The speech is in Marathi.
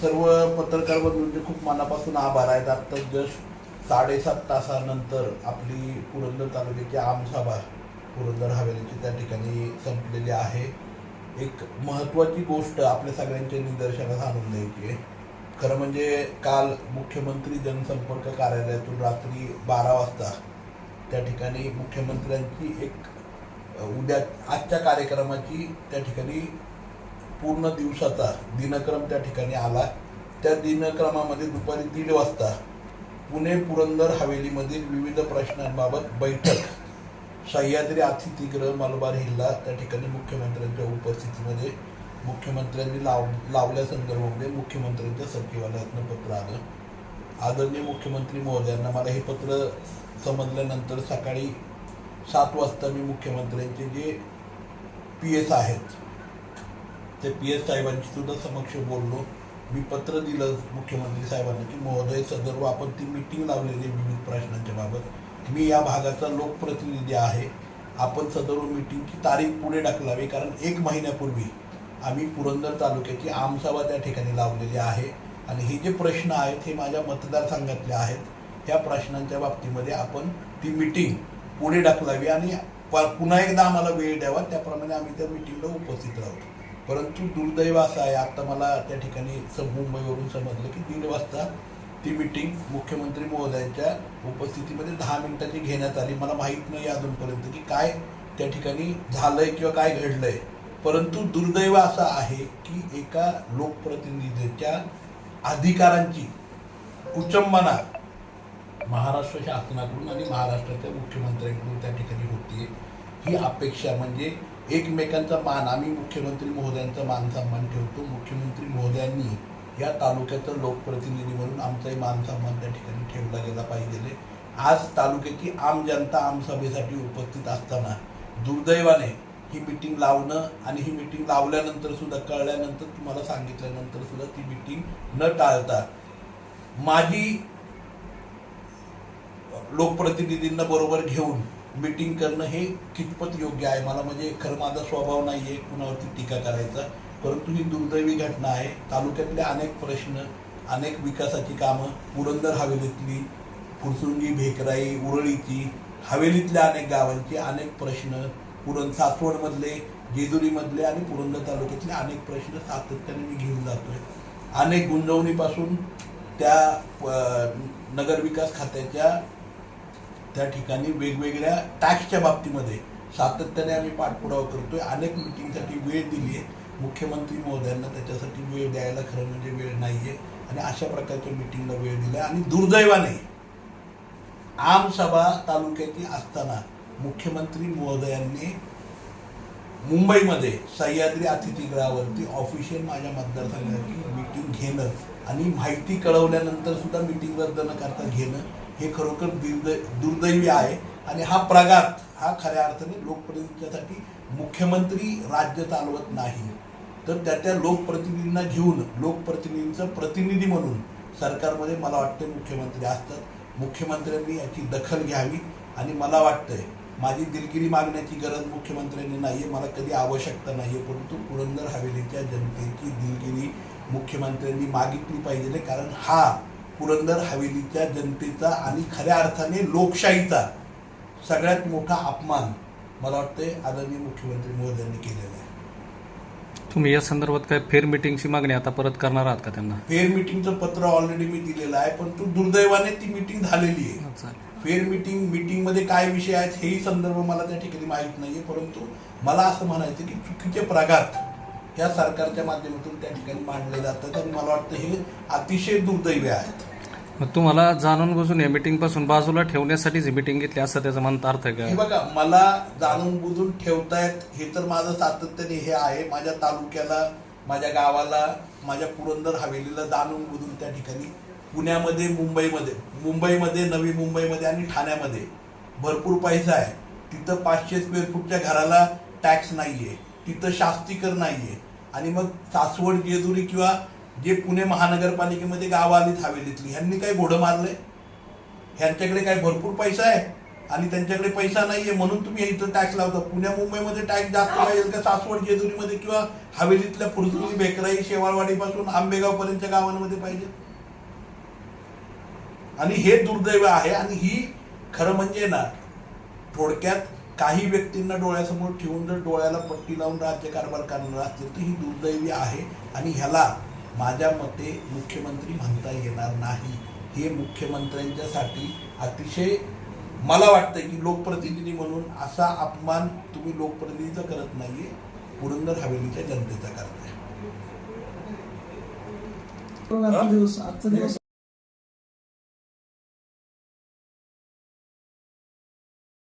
सर्व पत्रकार बंधूंचे म्हणजे खूप मनापासून आभार आहेत आत्ता जस्ट साडेसात तासानंतर आपली पुरंदर तालुक्याची आमसभा पुरंदर हवेलीची त्या ठिकाणी संपलेली आहे. एक महत्त्वाची गोष्ट आपल्या सगळ्यांच्या निदर्शनास आणून द्यायची आहे. खरं म्हणजे काल मुख्यमंत्री जनसंपर्क कार्यालयातून रात्री बारा वाजता त्या ठिकाणी मुख्यमंत्र्यांची एक उद्या आजच्या कार्यक्रमाची त्या ठिकाणी पूर्ण दिवसाचा दिनक्रम त्या ठिकाणी आला. त्या दिनक्रमामध्ये दुपारी दीड वाजता पुणे पुरंदर हवेलीमधील विविध प्रश्नांबाबत बैठक. सह्याद्री अतिथीगृह मलबार हिल्ला त्या ठिकाणी मुख्यमंत्र्यांच्या उपस्थितीमध्ये मुख्यमंत्र्यांनी लाव लावल्या संदर्भामध्ये मुख्यमंत्र्यांच्या सचिवालयातनं पत्र आलं. आदरणीय मुख्यमंत्री महोदयांना मला हे पत्र समजल्यानंतर सकाळी सात वाजता मी मुख्यमंत्र्यांचे जे पी एस आहेत ते पी एस साहेबांची सुद्धा समक्ष बोललो. मी पत्र दिलं मुख्यमंत्री साहेबांना की महोदय सदर्भ आपण ती मिटिंग लावलेली विविध प्रश्नांच्या बाबत. मी या भागाचा लोकप्रतिनिधी आहे. आपण सदर्व मिटिंगची तारीख पुढे ढकलावी कारण एक महिन्यापूर्वी आम्ही पुरंदर तालुक्याची आमसभा त्या ठिकाणी लावलेली आहे. आणि हे जे प्रश्न आहेत हे माझ्या मतदारसंघातले आहेत. ह्या प्रश्नांच्या बाबतीमध्ये आपण ती मिटिंग पुढे ढकलावी आणि प- पुन्हा एकदा आम्हाला वेळ द्यावा. त्याप्रमाणे आम्ही त्या मिटिंगला उपस्थित राहू. परंतु दुर्दैव असं आहे. आता मला त्या ठिकाणी स- मुंबईवरून समजलं की दीड वाजता ती मिटिंग मुख्यमंत्री महोदयांच्या उपस्थितीमध्ये दहा मिनिटाची घेण्यात आली. मला माहीत नाही अजूनपर्यंत की काय त्या ठिकाणी झालंय किंवा काय घडलंय. परंतु दुर्दैव असं आहे की एका लोकप्रतिनिधीच्या अधिकारांची कुचंबना महाराष्ट्र शासनाकडून आणि महाराष्ट्राच्या मुख्यमंत्र्यांकडून त्या ठिकाणी होती ही अपेक्षा म्हणजे एकमेकांचा मान आम्ही मुख्यमंत्री महोदयांचा मान सन्मान ठेवतो. मुख्यमंत्री महोदयांनी या तालुक्याचं लोकप्रतिनिधी म्हणून आमचाही मान सन्मान त्या ठिकाणी ठेवला गेला पाहिजे. आज तालुक्याची आम जनता आमसभेसाठी उपस्थित असताना दुर्दैवाने ही मिटिंग लावणं आणि ही मिटिंग लावल्यानंतर सुद्धा कळल्यानंतर तुम्हाला सांगितल्यानंतर सुद्धा ती मिटिंग न टाळता माझी लोकप्रतिनिधींना बरोबर घेऊन मीटिंग करणं हे कितपत योग्य आहे? मला म्हणजे खरं माझा स्वभाव नाही आहे कुणावरती टीका करायचा. परंतु ही दुर्दैवी घटना आहे. तालुक्यातले अनेक प्रश्न अनेक विकासाची कामं पुरंदर हवेलीतली फुरसुंगी भेकराई उरळीची हवेलीतल्या अनेक गावांची अनेक प्रश्न पुरण सासवडमधले जेजुरीमधले आणि पुरंदर तालुक्यातले अनेक प्रश्न सातत्याने मी घेऊन जातो आहे अनेक गुंजवणीपासून त्या नगरविकास खात्याच्या त्या ठिकाणी वेगवेगळ्या टॅक्सच्या बाबतीमध्ये सातत्याने आम्ही पाठपुरावा करतोय. अनेक मिटिंगसाठी वेळ दिली आहे. मुख्यमंत्री महोदयांना त्याच्यासाठी वेळ द्यायला खरं म्हणजे वेळ नाहीये. आणि अशा प्रकारच्या मिटिंगला वेळ दिला आणि दुर्दैवाने आमसभा तालुक्याची असताना मुख्यमंत्री महोदयांनी मुंबईमध्ये सह्याद्री अतिथीगृहावरती ऑफिशियल माझ्या मतदारसंघाची मिटिंग घेणं आणि माहिती कळवल्यानंतर सुद्धा मिटिंग रद्द न करता घेणं हे खरोखर दुर्दैवी आहे. आणि हा प्रघात हा खऱ्या अर्थाने लोकप्रतिनिधीसाठी मुख्यमंत्री राज्य चालवत नाही. तर त्या त्या लोकप्रतिनिधींना घेऊन लोकप्रतिनिधींचं प्रतिनिधी म्हणून सरकारमध्ये मला वाटतं मुख्यमंत्री असतात. मुख्यमंत्र्यांनी याची दखल घ्यावी. आणि मला वाटतंय माझी दिलगिरी मागण्याची गरज मुख्यमंत्र्यांनी नाही आहे मला कधी आवश्यकता नाही आहे परंतु पुरंदर हवेलीच्या जनतेची दिलगिरी मुख्यमंत्र्यांनी मागितली पाहिजे. कारण हा पुरंदर हवेलीच्या जनतेचा आणि खऱ्या अर्थाने लोकशाहीचा सगळ्यात मोठा अपमान मला वाटतंय आदरणीय मुख्यमंत्री मोदयांनी केलेला आहे. तुम्ही या संदर्भात काय फेर मिटिंगची मागणी आता परत करणार आहात का त्यांना? फेअर मिटिंगचं पत्र ऑलरेडी मी दिलेलं आहे परंतु दुर्दैवाने ती मिटिंग झालेली आहे. चालेल. फेअर मिटिंग मिटिंगमध्ये काय विषय आहेत हेही संदर्भ मला त्या ठिकाणी माहीत नाहीये परंतु मला असं म्हणायचं की चुकीचे प्रघात या सरकारच्या माध्यमातून त्या ठिकाणी मांडले जातात आणि मला वाटतं हे अतिशय दुर्दैवी आहेत मग तुम्हाला जाणून बुजून या मिटिंगपासून बाजूला ठेवण्यासाठीच ही मिटिंग घेतली असं त्याचा म्हणता अर्थ आहे हे का बघा मला जाणून बुजून ठेवतायत हे तर माझं सातत्याने हे आहे. माझ्या तालुक्याला माझ्या गावाला माझ्या पुरंदर हवेलीला जाणून बुजून त्या ठिकाणी पुण्यामध्ये मुंबईमध्ये मुंबईमध्ये नवी मुंबईमध्ये आणि ठाण्यामध्ये भरपूर पैसा आहे. तिथं पाचशे स्क्वेअर फूटच्या घराला टॅक्स नाहीये. तिथं शास्तीकर नाहीये. आणि मग सासवड जेजुरी किंवा जे पुणे महानगरपालिकेमध्ये गावं आलीत हवेलीतली ह्यांनी काय घोडं मारलंय? ह्यांच्याकडे काय भरपूर पैसा आहे आणि त्यांच्याकडे पैसा नाहीये म्हणून तुम्ही इथं टॅक्स लावता. पुण्या मुंबईमध्ये टॅक्स जास्त पाहिजे का सासवड जेजुरीमध्ये किंवा हवेलीतल्या फुरसुली बेकराई शेवाळवाडीपासून आंबेगाव पर्यंतच्या गावांमध्ये पाहिजे? आणि हे दुर्दैव आहे आणि ही खरं म्हणजे ना थोडक्यात काही व्यक्तींना डोळ्यासमोर ठेवून जर डोळ्याला पट्टी लावून राज्यकारभार करणार असतील तर ही दुर्दैवी आहे आणि ह्याला माझ्या मते मुख्यमंत्री म्हणता येणार नाही. हे मुख्यमंत्र्यांच्यासाठी अतिशय मला वाटतं की लोकप्रतिनिधी म्हणून असा अपमान तुम्ही लोकप्रतिनिधीचा करत नाहीये पुरंदर हवेलीच्या जनतेचा करताय. आजचा दिवस आजचा दिवस